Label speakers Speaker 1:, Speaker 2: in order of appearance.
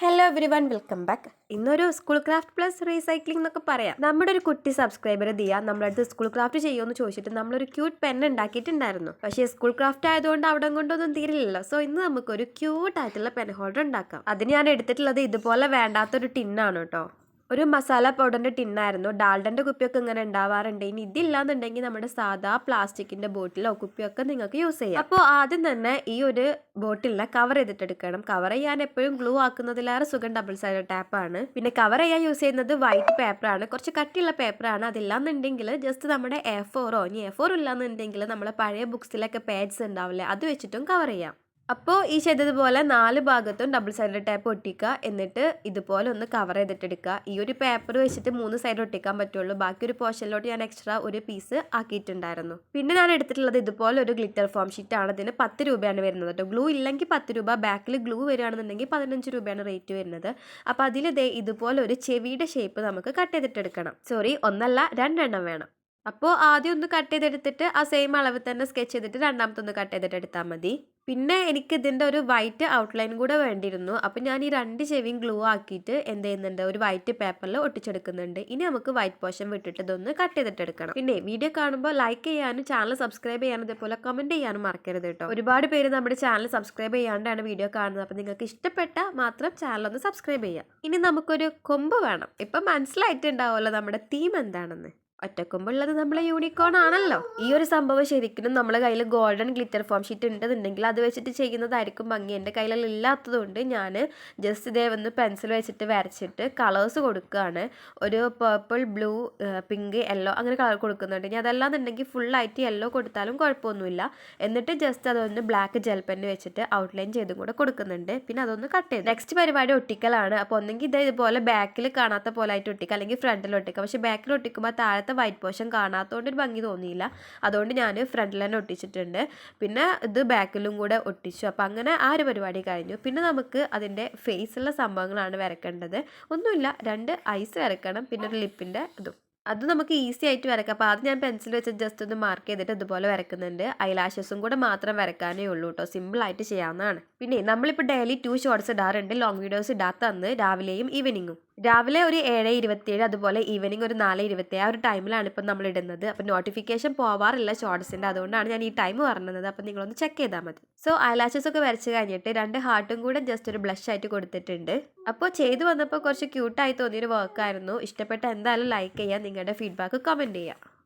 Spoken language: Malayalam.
Speaker 1: Hello everyone welcome back ഇന്നൊരു സ്കൂൾ ക്രാഫ്റ്റ് പ്ലസ് റീസൈക്ലിംഗ് എന്നൊക്കെ പറയാം. നമ്മുടെ ഒരു കുട്ടി സബ്സ്ക്രൈബർ ദിയ നമ്മുടെ അടുത്ത് സ്കൂൾ ക്രാഫ്റ്റ് ചെയ്യുമെന്ന് ചോദിച്ചിട്ട് നമ്മളൊരു ക്യൂട്ട് പെൻ ഉണ്ടാക്കിയിട്ടുണ്ടായിരുന്നു. പക്ഷേ സ്കൂൾ ക്രാഫ്റ്റ് ആയതുകൊണ്ട് അവിടെ കൊണ്ടൊന്നും തീരില്ലല്ലോ. സോ ഇന്ന് നമുക്കൊരു ക്യൂട്ട് ആയിട്ടുള്ള പെൻ ഹോൾഡർ ഉണ്ടാക്കാം. അതിന് ഞാൻ എടുത്തിട്ടുള്ളത് ഇതുപോലെ വേണ്ടാത്തൊരു ടിന്നാണ് കേട്ടോ ഒരു മസാല പൗഡറിന്റെ ടിന്നായിരുന്നു ഡാൽഡന്റെ കുപ്പിയൊക്കെ ഇങ്ങനെ ഉണ്ടാവാറുണ്ട് ഇനി ഇതില്ലാന്നുണ്ടെങ്കിൽ നമ്മുടെ സാധാ പ്ലാസ്റ്റിക്കിന്റെ ബോട്ടിലോ കുപ്പിയൊക്കെ നിങ്ങൾക്ക് യൂസ് ചെയ്യാം. അപ്പോൾ ആദ്യം തന്നെ ഈ ഒരു ബോട്ടിലിനെ കവർ ചെയ്തിട്ടെടുക്കണം. കവർ ചെയ്യാൻ എപ്പോഴും ഗ്ലൂ ആക്കുന്നതിലേറെ സുഖം ഡബിൾ സൈഡ് ടാപ്പാണ് പിന്നെ കവർ ചെയ്യാൻ യൂസ് ചെയ്യുന്നത് വൈറ്റ് പേപ്പറാണ് കുറച്ച് കട്ടിയുള്ള പേപ്പറാണ് അതില്ലാന്നുണ്ടെങ്കിൽ ജസ്റ്റ് നമ്മുടെ എ ഫോറോ ഇനി എ ഫോർ ഇല്ലാന്നുണ്ടെങ്കിൽ നമ്മളെ പഴയ ബുക്സിലൊക്കെ പേജസ് ഉണ്ടാവില്ലേ അത് വെച്ചിട്ടും കവർ ചെയ്യാം. അപ്പോൾ ഈ ചെയ്തതുപോലെ നാല് ഭാഗത്തും ഡബിൾ സൈഡ് ടാപ്പ് ഒട്ടിക്കുക. എന്നിട്ട് ഇതുപോലെ ഒന്ന് കവർ ചെയ്തിട്ടെടുക്കുക. ഈ ഒരു പേപ്പർ വെച്ചിട്ട് മൂന്ന് സൈഡ് ഒട്ടിക്കാൻ പറ്റുള്ളൂ. ബാക്കി ഒരു പോർഷനിലോട്ട് ഞാൻ എക്സ്ട്രാ ഒരു പീസ് ആക്കിയിട്ടുണ്ടായിരുന്നു. പിന്നെ ഞാൻ എടുത്തിട്ടുള്ളത് ഇതുപോലെ ഒരു ഗ്ലിറ്റർ ഫോം ഷീറ്റ് ആണ്. ഇതിന് പത്ത് രൂപയാണ് വരുന്നത് കേട്ടോ ഗ്ലൂ ഇല്ലെങ്കിൽ പത്ത് രൂപ. ബാക്കിൽ ഗ്ലൂ വരികയാണെന്നുണ്ടെങ്കിൽ പതിനഞ്ച് രൂപയാണ് റേറ്റ് വരുന്നത്. അപ്പോൾ അതിൽ ഇതേ ഇതുപോലെ ഒരു ചെവിയുടെ ഷേപ്പ് നമുക്ക് കട്ട് ചെയ്തിട്ടെടുക്കണം. സോറി ഒന്നല്ല രണ്ടെണ്ണം വേണം. അപ്പോൾ ആദ്യം ഒന്ന് കട്ട് ചെയ്തെടുത്തിട്ട് ആ സെയിം അളവ് തന്നെ സ്കെച്ച് ചെയ്തിട്ട് രണ്ടാമത്തെ ഒന്ന് കട്ട് ചെയ്തിട്ട് എടുത്താൽ മതി. പിന്നെ എനിക്ക് ഇതിന്റെ ഒരു വൈറ്റ് ഔട്ട്ലൈൻ കൂടെ വേണ്ടിയിരുന്നു. അപ്പോൾ ഞാൻ ഈ രണ്ട് ചെവിയും ഗ്ലൂ ആക്കിയിട്ട് എന്ത് ചെയ്യുന്നുണ്ട്? ഒരു വൈറ്റ് പേപ്പറിൽ ഒട്ടിച്ചെടുക്കുന്നുണ്ട്. ഇനി നമുക്ക് വൈറ്റ് പോർഷൻ വിട്ടിട്ട് ഇതൊന്ന് കട്ട് ചെയ്തിട്ട് എടുക്കണം പിന്നെ വീഡിയോ കാണുമ്പോൾ ലൈക്ക് ചെയ്യാനും ചാനൽ സബ്സ്ക്രൈബ് ചെയ്യാനും ഇതേപോലെ കമന്റ് ചെയ്യാനും മറക്കരുത് കേട്ടോ. ഒരുപാട് പേര് നമ്മുടെ ചാനൽ സബ്സ്ക്രൈബ് ചെയ്യാണ്ടാണ് വീഡിയോ കാണുന്നത്. അപ്പോൾ നിങ്ങൾക്ക് ഇഷ്ടപ്പെട്ട മാത്രം ചാനൽ ഒന്ന് സബ്സ്ക്രൈബ് ചെയ്യാം. ഇനി നമുക്കൊരു കൊമ്പ് വേണം. ഇപ്പം മനസ്സിലായിട്ടുണ്ടാവുമല്ലോ നമ്മുടെ തീം എന്താണെന്ന്. ഒറ്റക്കൊമ്പുള്ളത് നമ്മളെ യൂണിക്കോൺ ആണല്ലോ. ഈ ഒരു സംഭവം ശരിക്കും നമ്മളെ കയ്യിൽ ഗോൾഡൻ ഗ്ലിറ്റർ ഫോം ഷീറ്റ് ഉണ്ടെന്നുണ്ടെങ്കിൽ അത് വെച്ചിട്ട് ചെയ്യുന്നതായിരിക്കും ഭംഗി. എന്റെ കയ്യിൽ ഇല്ലാത്തതുകൊണ്ട് ഞാൻ ജസ്റ്റ് ഇതേ വന്ന് പെൻസിൽ വെച്ചിട്ട് വരച്ചിട്ട് കളേഴ്സ് കൊടുക്കുകയാണ്. ഒരു പേർപ്പിൾ ബ്ലൂ പിങ്ക് യെല്ലോ അങ്ങനെ കളർ കൊടുക്കുന്നുണ്ട്. ഇനി അതല്ലാന്നുണ്ടെങ്കിൽ ഫുള്ളായിട്ട് യെല്ലോ കൊടുത്താലും കുഴപ്പമൊന്നുമില്ല. എന്നിട്ട് ജസ്റ്റ് അതൊന്ന് ബ്ലാക്ക് ജെൽ പെന്ന് വെച്ചിട്ട് ഔട്ട്ലൈൻ ചെയ്തും കൂടെ കൊടുക്കുന്നുണ്ട്. പിന്നെ അതൊന്ന് കട്ട് ചെയ്ത്. നെക്സ്റ്റ് പരിപാടി ഒട്ടിക്കലാണ്. അപ്പോൾ ഒന്നെങ്കിൽ ഇതേ ഇതുപോലെ ബാക്കിൽ കാണാത്ത പോലെ ആയിട്ട് ഒട്ടിക്കുക. അല്ലെങ്കിൽ ഫ്രണ്ടിൽ ഒട്ടിക്കുക. പക്ഷേ ബാക്കിൽ ഒട്ടിക്കുമ്പോൾ താഴത്തെ താഴത്തെ വൈറ്റ് പോർഷൻ കാണാത്തതുകൊണ്ട് ഒരു ഭംഗി തോന്നിയില്ല. അതുകൊണ്ട് ഞാൻ ഫ്രണ്ടിൽ തന്നെ ഒട്ടിച്ചിട്ടുണ്ട്. പിന്നെ ഇത് ബാക്കിലും കൂടെ ഒട്ടിച്ചു. അപ്പോൾ അങ്ങനെ ആ ഒരു പരിപാടി കഴിഞ്ഞു. പിന്നെ നമുക്ക് അതിന്റെ ഫേസുള്ള സംഭവങ്ങളാണ് വരക്കേണ്ടത്. ഒന്നുമില്ല രണ്ട് ഐസ് വരക്കണം പിന്നെ ഒരു ലിപ്പിന്റെ ഇതും. അത് നമുക്ക് ഈസി ആയിട്ട് വരക്കാം. അപ്പോൾ അത് ഞാൻ പെൻസിൽ വെച്ച് ജസ്റ്റ് ഒന്ന് മാർക്ക് ചെയ്തിട്ട് ഇതുപോലെ വരക്കുന്നുണ്ട്. ഐലാഷസും കൂടെ മാത്രം വരക്കാനേ ഉള്ളൂ കേട്ടോ സിമ്പിളായിട്ട് ചെയ്യാവുന്നതാണ്. പിന്നെ നമ്മളിപ്പോൾ ഡെയിലി ടു ഷോർട്സ് ഇടാറുണ്ട് ലോങ് വീഡിയോസ് ഇടാത്ത അന്ന് രാവിലെയും ഈവനിങ്ങും രാവിലെ ഒരു ഏഴ് ഇരുപത്തിയേഴ് അതുപോലെ ഈവനിങ് ഒരു നാല് ഇരുപത്തിയേഴ് ആ ഒരു ടൈമിലാണ് ഇപ്പം നമ്മൾ ഇടുന്നത്. അപ്പം നോട്ടിഫിക്കേഷൻ പോവാറില്ല ഷോർട്സിന്റെ അതുകൊണ്ടാണ് ഞാൻ ഈ ടൈം പറഞ്ഞത്. അപ്പം നിങ്ങളൊന്ന് ചെക്ക് ചെയ്താൽ മതി. സോ ഐലാഷസ് ഒക്കെ വരച്ച് കഴിഞ്ഞിട്ട് രണ്ട് ഹാർട്ടും കൂടെ ജസ്റ്റ് ഒരു ബ്ലഷ് ആയിട്ട് കൊടുത്തിട്ടുണ്ട്. അപ്പോൾ ചെയ്തു വന്നപ്പോൾ കുറച്ച് ക്യൂട്ടായി തോന്നിയൊരു വർക്കായിരുന്നു ഇഷ്ടപ്പെട്ട എന്തായാലും ലൈക്ക് ചെയ്യുക നിങ്ങളുടെ ഫീഡ്ബാക്ക് കമന്റ് ചെയ്യുക.